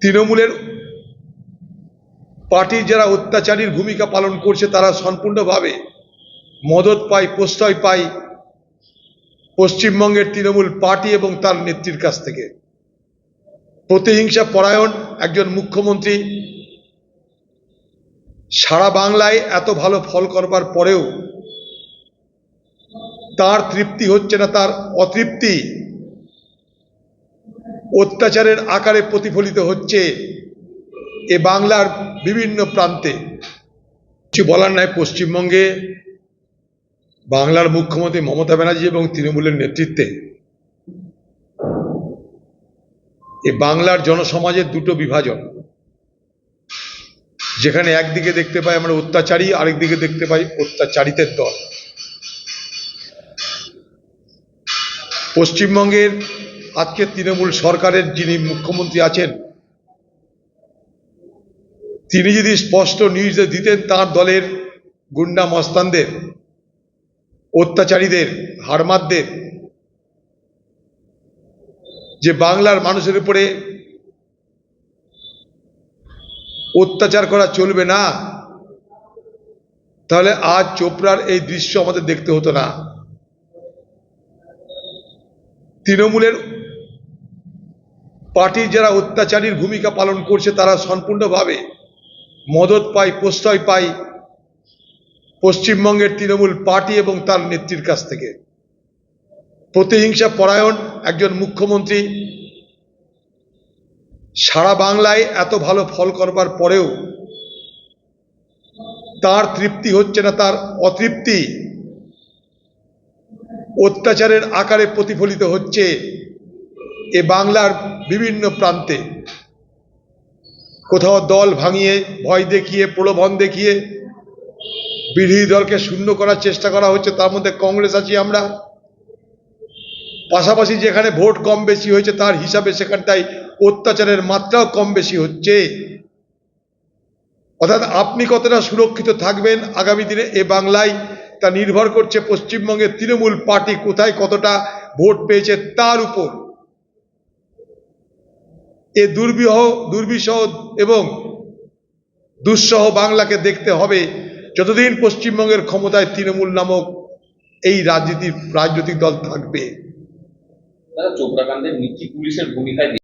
তৃণমূলের পার্টির যারা অত্যাচারীর ভূমিকা পালন করছে, তারা সম্পূর্ণভাবে মদত পায়, প্রশ্রয় পায় পশ্চিমবঙ্গের তৃণমূল পার্টি এবং তার নেত্রীর কাছ থেকে। প্রতিহিংসা পরায়ণ একজন মুখ্যমন্ত্রী। সারা বাংলায় এত ভালো ফল করবার পরেও তার তৃপ্তি হচ্ছে না, তার অতৃপ্তি অত্যাচারের আকারে প্রতিফলিত হচ্ছে এ বাংলার বিভিন্ন প্রান্তে। কিছু বলার নাই পশ্চিমবঙ্গে। বাংলার মুখ্যমন্ত্রী মমতা ব্যানার্জি এবং তৃণমূলের নেতৃত্বে। এ বাংলার জনসমাজের দুটো বিভাজন। যেখানে একদিকে দেখতে পাই আমরা অত্যাচারী, আরেকদিকে দেখতে পাই অত্যাচারিতের দল। পশ্চিমবঙ্গের আজকে তৃণমূল সরকারের যিনি মুখ্যমন্ত্রী আছেন, তিনি যদি স্পষ্ট নির্দেশ দিতেন তার দলের গুন্ডা মস্তানদের, অত্যাচারীদের হারমাদদের যে বাংলার মানুষের উপরে অত্যাচার করা চলবে না, তাহলে আজ চোপড়ার এই দৃশ্য আমাদের দেখতে হতো না। তৃণমূলের পার্টির যারা অত্যাচারীর ভূমিকা পালন করছে, তারা সম্পূর্ণভাবে মদত পায়, প্রশ্রয় পায় পশ্চিমবঙ্গের তৃণমূল পার্টি এবং তার নেত্রীর কাছ থেকে। প্রতিহিংসা পরায়ণ একজন মুখ্যমন্ত্রী। সারা বাংলায় এত ভালো ফল করবার পরেও তার তৃপ্তি হচ্ছে না, তার অতৃপ্তি অত্যাচারের আকারে প্রতিফলিত হচ্ছে। এ বাংলার বিভিন্ন প্রান্তে। কোথাও দল ভাঙিয়ে, ভয় দেখিয়ে, প্রলোভন দেখিয়ে, বিরোধী দলকে শূন্য করার চেষ্টা করা হচ্ছে, তার মধ্যে কংগ্রেস আছি আমরা। পাশাপাশি যেখানে ভোট কম বেশি হয়েছে, তার হিসাবে সেখানটায় অত্যাচারের মাত্রাও কম বেশি হচ্ছে। অর্থাৎ আপনি কতটা সুরক্ষিত থাকবেন আগামী দিনে এ বাংলায়, তা নির্ভর করছে পশ্চিমবঙ্গের তৃণমূল পার্টি কোথায় কতটা ভোট পেয়েছে তার উপর। এ দুর্বিহ দুর্বিষহ এবং দুঃসহ বাংলাকে দেখতে হবে যতদিন পশ্চিমবঙ্গের ক্ষমতায় তৃণমূল নামক এই রাজনীতির, রাজনৈতিক দল থাকবে। চোপড়াকান্ডের নিচি পুলিশের ভূমিকায়